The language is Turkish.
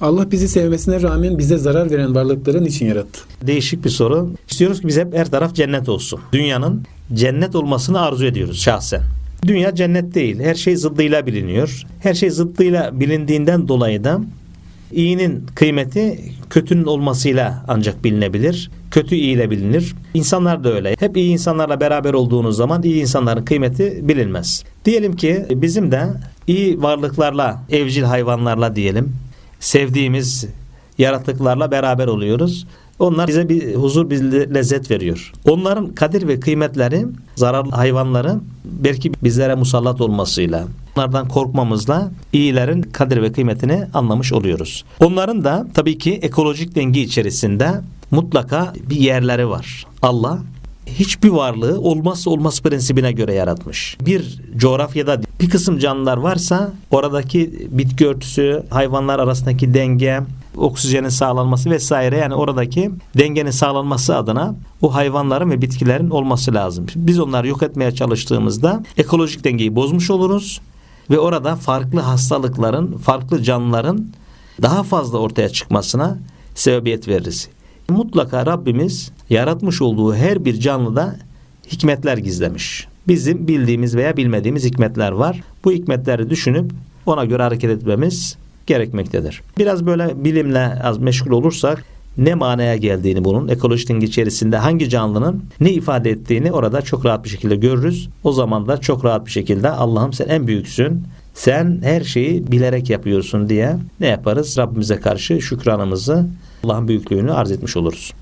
Allah bizi sevmesine rağmen bize zarar veren varlıkları niçin yarattı? Değişik bir soru. İstiyoruz ki biz hep her taraf cennet olsun. Dünyanın cennet olmasını arzu ediyoruz şahsen. Dünya cennet değil. Her şey zıddıyla biliniyor. Her şey zıddıyla bilindiğinden dolayı da iyinin kıymeti kötünün olmasıyla ancak bilinebilir. Kötü iyiyle bilinir. İnsanlar da öyle. Hep iyi insanlarla beraber olduğunuz zaman iyi insanların kıymeti bilinmez. Diyelim ki bizim de iyi varlıklarla, evcil hayvanlarla diyelim, sevdiğimiz yaratıklarla beraber oluyoruz. Onlar bize bir huzur, bir lezzet veriyor. Onların kadir ve kıymetleri, zararlı hayvanların belki bizlere musallat olmasıyla, onlardan korkmamızla iyilerin kadir ve kıymetini anlamış oluyoruz. Onların da tabii ki ekolojik denge içerisinde mutlaka bir yerleri var. Allah hiçbir varlığı olmazsa olmaz prensibine göre yaratmış. Bir coğrafyada bir kısım canlılar varsa oradaki bitki örtüsü, hayvanlar arasındaki denge, oksijenin sağlanması vesaire yani oradaki dengenin sağlanması adına o hayvanların ve bitkilerin olması lazım. Biz onları yok etmeye çalıştığımızda ekolojik dengeyi bozmuş oluruz ve orada farklı hastalıkların, farklı canlıların daha fazla ortaya çıkmasına sebebiyet veririz. Mutlaka Rabbimiz yaratmış olduğu her bir canlıda hikmetler gizlemiş. Bizim bildiğimiz veya bilmediğimiz hikmetler var. Bu hikmetleri düşünüp ona göre hareket etmemiz gerekmektedir. Biraz böyle bilimle az meşgul olursak ne manaya geldiğini bunun ekolojik denge içerisinde hangi canlının ne ifade ettiğini orada çok rahat bir şekilde görürüz. O zaman da çok rahat bir şekilde Allah'ım sen en büyüksün. Sen her şeyi bilerek yapıyorsun diye ne yaparız? Rabbimize karşı şükranımızı Allah'ın büyüklüğünü arz etmiş oluruz.